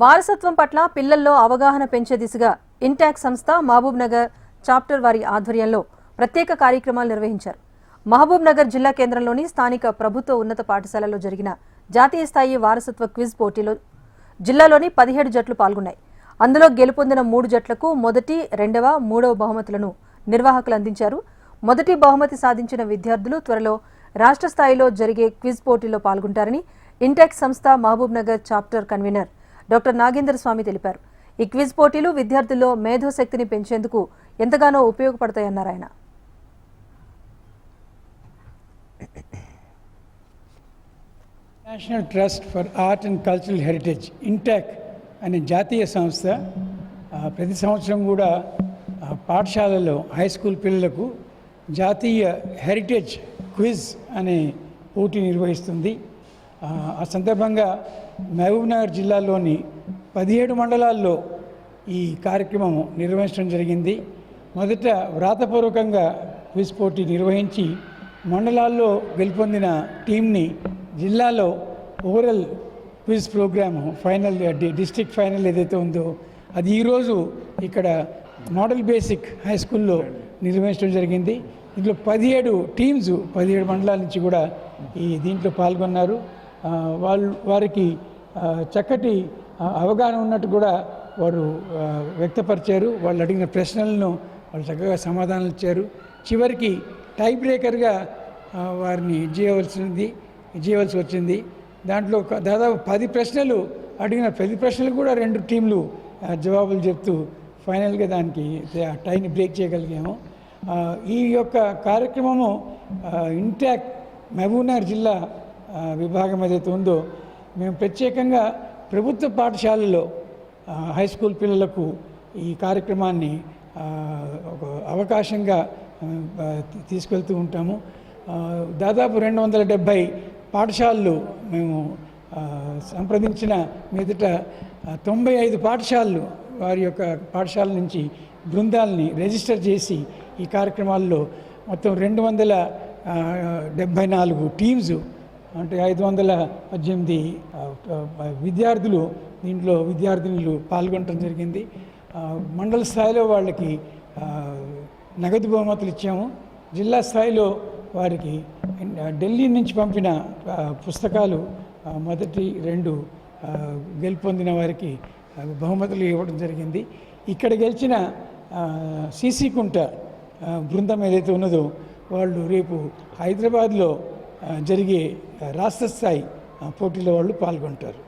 వారసత్వం పట్ల పిల్లల్లో అవగాహన పెంచే దిశగా ఇంటాక్ సంస్థ మహబూబ్ నగర్ చాప్టర్ వారి ఆధ్వర్యంలో ప్రత్యేక కార్యక్రమాలు నిర్వహించారు. మహబూబ్ నగర్ జిల్లా కేంద్రంలోని స్థానిక ప్రభుత్వ ఉన్నత పాఠశాలలో జరిగిన జాతీయ స్థాయి వారసత్వ క్విజ్ పోటీలో జిల్లాలోని పదిహేడు జట్లు పాల్గొన్నాయి. అందులో గెలుపొందిన మూడు జట్లకు మొదటి రెండవ మూడవ బహుమతులను నిర్వాహకులు అందించారు. మొదటి బహుమతి సాధించిన విద్యార్థులు త్వరలో రాష్ట్ర స్థాయిలో జరిగే క్విజ్ పోటీలో పాల్గొంటారని ఇంటెక్ సంస్థ Mahabubnagar chapter convener doctor Nagender Swamy తెలిపారు. ఈ క్విజ్ పోటీలు విద్యార్థుల్లో మేధోశక్తిని పెంచేందుకు ఎంతగానో ఉపయోగపడతాయన్నారు ఆయన. National trust for art and cultural heritage INTACH అనే జాతీయ సంస్థ ప్రతి సంవత్సరం కూడా పాఠశాలలో హై స్కూల్ పిల్లలకు జాతీయ హెరిటేజ్ క్విజ్ అనే పోటీ నిర్వహిస్తుంది. ఆ, సందర్భంగా మహబూబ్నగర్ జిల్లాలోని పదిహేడు మండలాల్లో ఈ కార్యక్రమం నిర్వహించడం జరిగింది. మొదట వ్రాతపూర్వకంగా క్విజ్ పోటీ నిర్వహించి మండలాల్లో గెలుపొందిన టీంని జిల్లాలో overall quiz programme final district district final ఏదైతే ఉందో అది ఈరోజు ఇక్కడ మోడల్ బేసిక్ హై స్కూల్లో నిర్వహించడం జరిగింది. ఇందులో పదిహేడు టీమ్స్ పదిహేడు మండలాల నుంచి కూడా ఈ దీంట్లో పాల్గొన్నారు. వాళ్ళు వారికి చక్కటి అవగాహన ఉన్నట్టు కూడా వారు వ్యక్తపరిచారు. వాళ్ళు అడిగిన ప్రశ్నలను వాళ్ళు చక్కగా సమాధానాలు ఇచ్చారు. చివరికి టై బ్రేకర్గా వారిని చేయవలసింది చేయవలసి వచ్చింది. దాంట్లో దాదాపు పది ప్రశ్నలు అడిగిన పది ప్రశ్నలు కూడా రెండు టీంలు జవాబులు చెప్తూ ఫైనల్గా దానికి టైని బ్రేక్ చేయగలిగాము. ఈ యొక్క కార్యక్రమము ఇంటాక్ మహబూబ్నగర్ జిల్లా విభాగం ఏదైతే ఉందో మేము ప్రత్యేకంగా ప్రభుత్వ పాఠశాలలో హై స్కూల్ పిల్లలకు ఈ కార్యక్రమాన్ని ఒక అవకాశంగా తీసుకెళ్తూ ఉంటాము. దాదాపు రెండు వందల డెబ్భై పాఠశాలలు మేము సంప్రదించిన మీదట తొంభై ఐదు పాఠశాలలు వారి యొక్క పాఠశాల నుంచి బృందాలని రిజిస్టర్ చేసి ఈ కార్యక్రమాల్లో మొత్తం రెండు వందల డెబ్భై నాలుగు టీమ్స్ అంటే ఐదు వందల పద్దెనిమిది విద్యార్థులు దీంట్లో విద్యార్థినులు పాల్గొనడం జరిగింది. మండల స్థాయిలో వాళ్ళకి నగదు బహుమతులు ఇచ్చాము. జిల్లా స్థాయిలో వారికి ఢిల్లీ నుంచి పంపిన పుస్తకాలు మొదటి రెండు గెలుపొందిన వారికి బహుమతులు ఇవ్వడం జరిగింది. ఇక్కడ గెలిచిన సీసీ కుంట బృందం ఏదైతే ఉన్నదో వాళ్ళు రేపు హైదరాబాద్లో జరిగే రాష్ట్రస్థాయి రాష్ట్ర స్థాయి పోటీలో వాళ్ళు పాల్గొంటారు.